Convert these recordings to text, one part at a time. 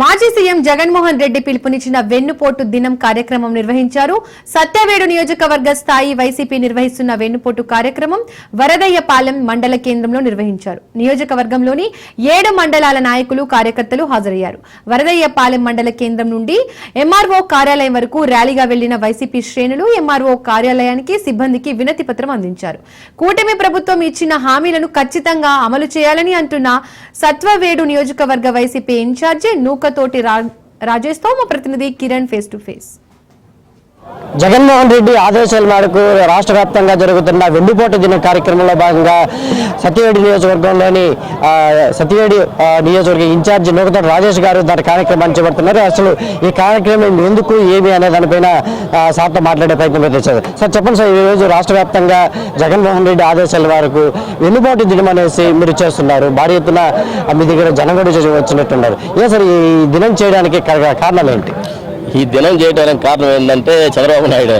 మాజీ సీఎం జగన్మోహన్ రెడ్డి పిలుపునిచ్చిన వెన్నుపోటు దినం కార్యక్రమం నిర్వహించారు. సత్యవేడు నియోజకవర్గ స్థాయి వైసీపీ నిర్వహిస్తున్న వెన్నుపోటు కార్యక్రమం వరదయ్యపాలెం మండల కేంద్రంలో నిర్వహించారు. నియోజకవర్గంలోని ఏడు మండలాల నాయకులు కార్యకర్తలు హాజరయ్యారు. వరదయ్యపాలెం మండల కేంద్రం నుండి ఎంఆర్ఓ కార్యాలయం వరకు ర్యాలీగా వెళ్ళిన వైసీపీ శ్రేణులు ఎంఆర్ఓ కార్యాలయానికి సిబ్బందికి వినతి పత్రం అందించారు. కూటమి ప్రభుత్వం ఇచ్చిన హామీలను ఖచ్చితంగా అమలు చేయాలని అంటున్న సత్వవేడు నియోజకవర్గ వైసీపీ ఇన్ఛార్జి నూక రా- రాజేష్తో మా ప్రతినిధి Kiran face to face Jaganmohan Reddy ఆదేశాల మేరకు రాష్ట్ర వ్యాప్తంగా జరుగుతున్న వెండిపోటు దిన కార్యక్రమంలో భాగంగా సత్యవేడి నియోజకవర్గంలోని సత్యవేడి నియోజకవర్గ ఇన్ఛార్జి నూకతోటి రాజేష్ గారు దాని కార్యక్రమాన్ని చేపడుతున్నారు. అసలు ఈ కార్యక్రమం ఎందుకు ఏమి అనే దానిపైన సార్తో మాట్లాడే ప్రయత్నం చేశారు. సార్ చెప్పండి సార్ ఈరోజు రాష్ట్ర వ్యాప్తంగా జగన్మోహన్ రెడ్డి ఆదేశాల మేరకు వెన్నుపోటు దినం అనేసి మీరు చేస్తున్నారు. భారీ ఎత్తున మీ దగ్గర జనం కూడా వచ్చినట్టున్నారు. ఏ సార్ ఈ దినం చేయడానికి కారణాలు ఏంటి? ఈ దినం చేయడానికి కారణం ఏంటంటే చంద్రబాబు నాయుడు.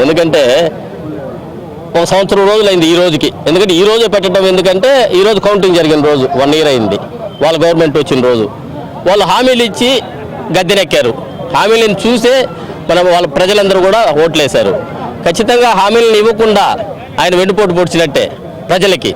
ఎందుకంటే ఒక సంవత్సరం రోజులైంది ఈ రోజుకి. ఎందుకంటే ఈ రోజు పెట్టడం ఎందుకంటే ఈ రోజు కౌంటింగ్ జరిగిన రోజు. వన్ ఇయర్ అయింది. వాళ్ళ గవర్నమెంట్ వచ్చిన రోజు. వాళ్ళు హామీలు ఇచ్చి గద్దెనెక్కారు. హామీలను చూసే మన వాళ్ళ ప్రజలందరూ కూడా ఓట్లేశారు. ఖచ్చితంగా హామీలను ఇవ్వకుండా ఆయన వెన్నుపోటు పొడిచినట్టే ప్రజలకి.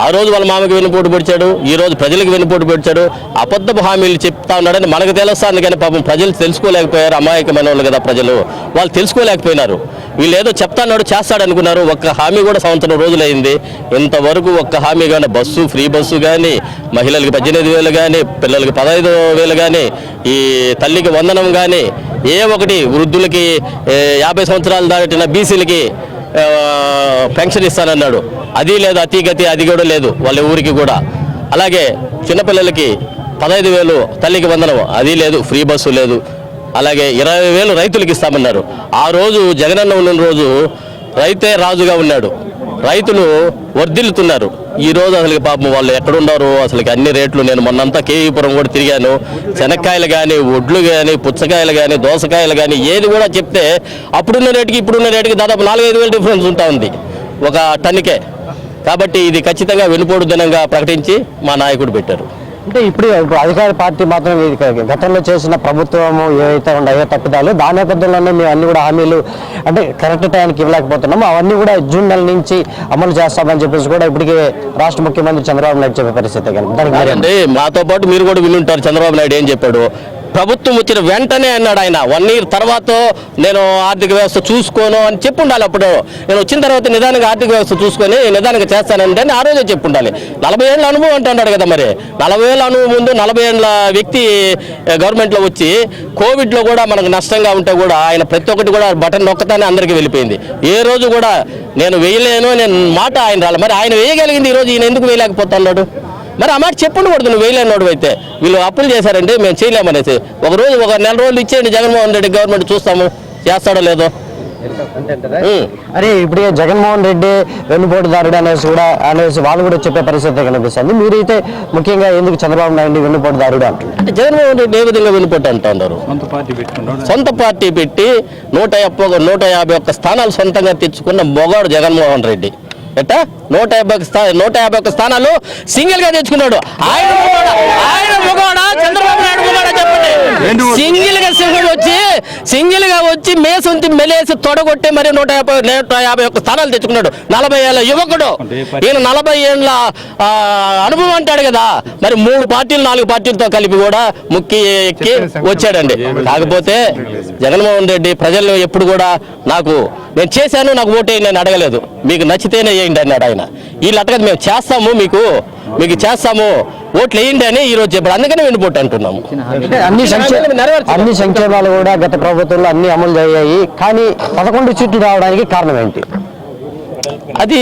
ఆ రోజు వాళ్ళ మామకి వెన్నుపోటు పొడిచాడు ఈ రోజు ప్రజలకు వెన్నుపోటు పొడిచాడు. అబద్ధపు హామీలు చెప్తా ఉన్నాడని మనకు తెలుస్తాను కానీ పాపం ప్రజలు తెలుసుకోలేకపోయారు అమాయకమైన వాళ్ళు కదా ప్రజలు. వాళ్ళు తెలుసుకోలేకపోయినారు. వీళ్ళు ఏదో చెప్తాన్నాడు చేస్తాడు అనుకున్నారు ఒక్క హామీ కూడా సంవత్సరం రోజులైంది. ఇంతవరకు ఒక్క హామీ కానీ బస్సు ఫ్రీ బస్సు కానీ మహిళలకు పద్దెనిమిది వేలు కానీ పిల్లలకి పదహైదు వేలు కానీ ఈ తల్లికి వందనం కానీ ఏ ఒకటి వృద్ధులకి యాభై సంవత్సరాలు దాటిన బీసీలకి పెన్షన్ ఇస్తానన్నాడు. అది లేదు అతిగతి అది కూడా లేదు వాళ్ళ ఊరికి కూడా. అలాగే చిన్నపిల్లలకి పదహైదు వేలు తల్లికి వందనం అది లేదు ఫ్రీ బస్సు లేదు. అలాగే ఇరవై వేలు రైతులకు ఇస్తామన్నారు. ఆ రోజు జగనన్న ఉన్న రోజు రైతే రాజుగా ఉన్నాడు. రైతులు వర్ధిల్లుతున్నారు. ఈ రోజు అసలు పాపం వాళ్ళు ఎక్కడున్నారు? అసలు అన్ని రేట్లు నేను మొన్నంతా కేవీపురం కూడా తిరిగాను. శనక్కాయలు కానీ ఒడ్లు కానీ పుచ్చకాయలు కానీ దోసకాయలు కానీ ఏది కూడా చెప్తే అప్పుడున్న రేటుకి ఇప్పుడున్న రేటుకి దాదాపు నాలుగైదు వేలు డిఫరెన్స్ ఉంటా ఉంది. ఒక టన్నుకే. కాబట్టి ఇది ఖచ్చితంగా వెనుపోడు దినంగా ప్రకటించి మా నాయకుడు పెట్టారు. అంటే ఇప్పుడు ఇప్పుడు అధికార పార్టీ మాత్రం గతంలో చేసిన ప్రభుత్వం ఏవైతే ఉన్నాయో తప్పిదాలు దాని నేపథ్యంలోనే మేము అన్ని కూడా హామీలు అంటే కరెక్ట్ టైంకి ఇవ్వలేకపోతున్నాము. అవన్నీ కూడా జూన్ నెల నుంచి అమలు చేస్తామని చెప్పేసి కూడా ఇప్పటికే రాష్ట్ర ముఖ్యమంత్రి చంద్రబాబు నాయుడు చెప్పే పరిస్థితి కనుక మాతో పాటు మీరు కూడా వినుంటారు చంద్రబాబు నాయుడు ఏం చెప్పాడు? ప్రభుత్వం వచ్చిన వెంటనే అన్నాడు ఆయన వన్ ఇయర్ తర్వాత నేను ఆర్థిక వ్యవస్థ చూసుకోను అని చెప్పుండాలి అప్పుడు. నేను వచ్చిన తర్వాత నిదానంగా ఆర్థిక వ్యవస్థ చూసుకొని నిదానంగా చేస్తానంటే అని ఆ రోజే చెప్పుండాలి. నలభై ఏళ్ళ అనుభవం అంటున్నాడు కదా మరి. నలభై ఏళ్ళ అనుభవం ముందు నలభై ఏళ్ళ వ్యక్తి గవర్నమెంట్లో వచ్చి కోవిడ్లో కూడా మనకు నష్టంగా ఉంటే కూడా ఆయన ప్రతి ఒక్కటి కూడా బటన్ నొక్కతానే అందరికీ వెళ్ళిపోయింది. ఏ రోజు కూడా నేను వేయలేను నేను మాట ఆయన రాలి. మరి ఆయన వేయగలిగింది ఈ రోజు ఈయన ఎందుకు వేయలేకపోతున్నాడు? మరి ఆ మాట చెప్పుండకూడదు నువ్వు వేయలేనోడు అయితే. వీళ్ళు అప్పులు చేశారండి మేము చేయలేమనేసి. ఒక రోజు ఒక నెల రోజులు ఇచ్చేయండి జగన్మోహన్ రెడ్డి గవర్నమెంట్ చూస్తాము. చేస్తాడో లేదో. అరే ఇప్పుడు జగన్మోహన్ రెడ్డి వెన్నుపోటుదారుడు అనేసి కూడా అనేసి వాళ్ళు కూడా చెప్పే పరిస్థితి కనిపిస్తుంది. మీరైతే ముఖ్యంగా ఎందుకు చంద్రబాబు నాయుడు వెన్నుపోటుదారుడు అంటున్నారు? అంటే జగన్మోహన్ రెడ్డి ఏ విధంగా వెళ్ళిపోతా అంటున్నారు సొంత పార్టీ పెట్టుకున్నాడు సొంత పార్టీ పెట్టి నూట యాభై నూట యాభై ఒక్క స్థానాలు సొంతంగా తెచ్చుకున్న మొగాడు జగన్మోహన్ రెడ్డి. ఎట్టా? నూట యాభై నూట యాభై ఒక్క స్థానాలు సింగిల్గా తెచ్చుకున్నాడు. ఆయన? ఆయన చంద్రబాబు నాయుడు చెప్పండి. సింగిల్గా సింహుడు వచ్చి సింగిల్గా వచ్చి మేసొంతి మెలేసి తొడగొట్టి మరి నూట యాభై నూట యాభై ఒక్క స్థానాలు తెచ్చుకున్నాడు. నలభై ఏళ్ళ యువకుడు. ఈయన నలభై ఏళ్ళ అనుభవం అంటాడు కదా. మరి మూడు పార్టీలు నాలుగు పార్టీలతో కలిపి కూడా ముక్కి ఎక్కి వచ్చాడండి. కాకపోతే జగన్మోహన్ రెడ్డి ప్రజలు ఎప్పుడు కూడా నాకు నేను చేశాను నాకు ఓటేయండి అని అడగలేదు. మీకు నచ్చితేనే వేయండి అన్నాడు ఆయన. వీళ్ళు అట్టగదు మేము చేస్తాము మీకు. మీకు చేస్తాము ఓట్లు వేయండి అని ఈ రోజు చెప్పాడు. అందుకనే వెండిపోటు అంటున్నాము. అంటే అన్ని అన్ని సంక్షేమాలు కూడా గత ప్రభుత్వంలో అన్ని అమలు అయ్యాయి కానీ పదకొండు సీట్లు రావడానికి కారణం ఏంటి? అది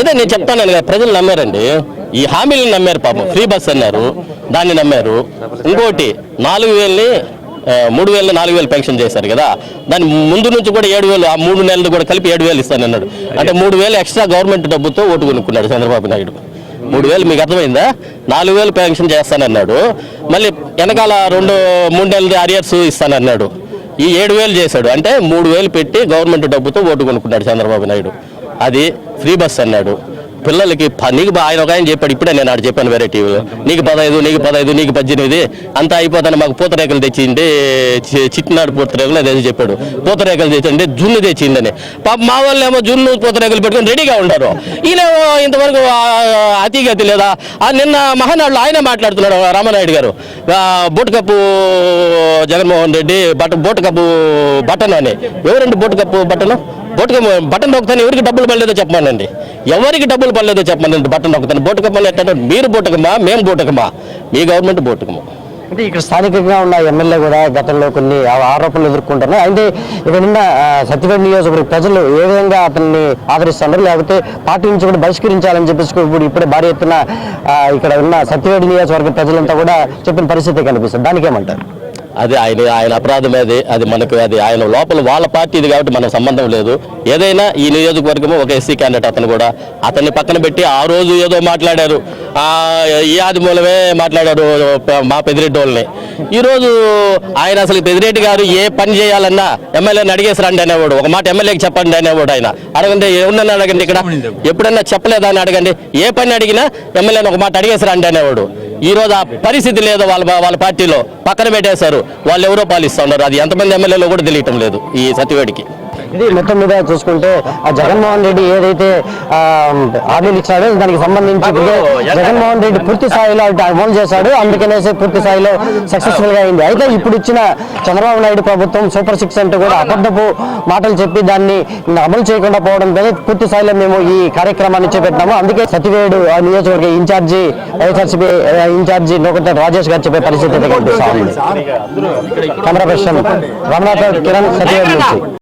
ఏదో నేను చెప్తాను కదా ప్రజలు నమ్మారండి. ఈ హామీలను నమ్మారు పాపం. ఫ్రీ బస్ అన్నారు దాన్ని నమ్మారు. ఇంకోటి నాలుగు వేలని మూడు వేలు నాలుగు వేలు పెన్షన్ చేశారు కదా. దాని ముందు నుంచి కూడా ఏడు వేలు ఆ మూడు నెలలు కూడా కలిపి ఏడు వేలు ఇస్తానన్నాడు. అంటే మూడు వేలు ఎక్స్ట్రా గవర్నమెంట్ డబ్బుతో ఓటు కొనుక్కున్నాడు చంద్రబాబు నాయుడు. మూడు వేలు మీకు అర్థమైందా? నాలుగు వేలు పెన్షన్ చేస్తానన్నాడు. మళ్ళీ వెనకాల రెండు మూడు నెలలు అరియర్స్ ఇస్తానన్నాడు. ఈ ఏడు వేలు చేశాడు. అంటే మూడు వేలు పెట్టి గవర్నమెంట్ డబ్బుతో ఓటు కొనుక్కున్నాడు చంద్రబాబు నాయుడు. అది ఫ్రీ బస్ అన్నాడు. పిల్లలకి నీకు బా- ఆయన ఒక ఆయన చెప్పాడు ఇప్పుడే నేను ఆడు చెప్పాను వేరే టీవీలో. నీకు పదహైదు నీకు పదహైదు నీకు పద్దెనిమిది అంతా అయిపోతాను మాకు పూతరేకలు తెచ్చింది చి- చిట్టినాడు పూతరేకలు అదే చెప్పాడు. పూతరేకలు తెచ్చండి జున్ను తెచ్చిందని పాప మా వాళ్ళు ఏమో జున్ను పూతరేకలు పెట్టుకొని రెడీగా ఉంటారు. ఈయనేమో ఇంతవరకు అతిగతి లేదా? ఆ నిన్న మహానాడులో ఆయన మాట్లాడుతున్నాడు రామనాయుడు గారు. ఆ, బోటు కప్పు జగన్మోహన్ రెడ్డి బట్ట బోటు కప్పు బటన్ అని. ఎవరండి boat cup button boat cup button నొక్కుతాను ఎవరికి డబ్బులు పడలేదో చెప్పమానండి. ఎవరికి డబ్బులు పడలేదో చెప్పమానండి బట్టలు నొక్కుతాను. బోటు ఎట్టంటే మీరు బోటకమ్మా మేము బోటుకమా మీ. గవర్నమెంట్ బోటకమ్మా అంటే ఇక్కడ స్థానికంగా ఉన్న ఎమ్మెల్యే కూడా గతంలో కొన్ని ఆ- ఆరోపణలు ఎదుర్కొంటున్నారు. అయితే ఇక్కడ నిన్న సత్యవేడ్ నియోజకవర్గ ప్రజలు ఏ విధంగా అతన్ని ఆదరిస్తున్నారు? లేకపోతే పార్టీ నుంచి కూడా బహిష్కరించాలని చెప్పేసి ఇప్పుడు ఇప్పుడే భారీ ఎత్తున ఇక్కడ ఉన్న సత్యవేడి నియోజకవర్గ ప్రజలంతా కూడా చెప్పిన పరిస్థితి కనిపిస్తుంది. దానికి ఏమంటారు? అది ఆయన ఆయన అపరాధం అది అది మనకు అది ఆయన లోపల వాళ్ళ పార్టీ ఇది కాబట్టి మనకు సంబంధం లేదు. ఏదైనా ఈ నియోజకవర్గము ఒక ఎస్సీ క్యాండిడేట్ అతను కూడా అతన్ని పక్కన పెట్టి ఆ రోజు ఏదో మాట్లాడారు. ఆ, ఈ ఆది మూలమే మాట్లాడారు మా పెదిరెడ్డి వాళ్ళని. ఈరోజు ఆయన అసలు పెదిరెడ్డి గారు ఏ పని చేయాలన్నా ఎమ్మెల్యేని అడిగేసి రండి అనేవాడు. ఒక మాట ఎమ్మెల్యేకి చెప్పండి అనేవాడు ఆయన. అడగండి ఏమన్నా అడగండి ఇక్కడ? ఎప్పుడన్నా చెప్పలేదా అని అడగండి. ఏ పని అడిగినా ఎమ్మెల్యేని ఒక మాట అడిగేసి రండి అనేవాడు. ఈ రోజు ఆ పరిస్థితి లేదు వాళ్ళ వాళ్ళ పార్టీలో. పక్కన పెట్టేశారు. వాళ్ళు ఎవరో పాలిస్తూ ఉన్నారు. అది ఎంతమంది ఎమ్మెల్యేలో కూడా తెలియటం లేదు ఈ సతివేడికి. ఇది మొత్తం మీద చూసుకుంటే ఆ జగన్మోహన్ రెడ్డి ఏదైతే ఆ, హామీలు ఇచ్చాడో దానికి సంబంధించి జగన్మోహన్ రెడ్డి పూర్తి స్థాయిలో అమలు చేశాడు అందుకనేసి పూర్తి స్థాయిలో సక్సెస్ఫుల్గా అయింది అయితే ఇప్పుడు ఇచ్చిన చంద్రబాబు నాయుడు ప్రభుత్వం సూపర్ సిక్స్ అంటూ కూడా అబద్ధపు మాటలు చెప్పి దాన్ని అమలు చేయకుండా పోవడంతో పూర్తి స్థాయిలో మేము ఈ కార్యక్రమాన్ని చేపట్టినాము అందుకే సతివేడు ఆ నియోజకవర్గ incharge YSRCP incharge Nukata Rajesh గారు చెప్పే పరిస్థితి అయితే కనిపిస్తా ఉంది కెమెరా పర్సన్ రమణాథ్ కిరణ్ సతివేడు నుంచి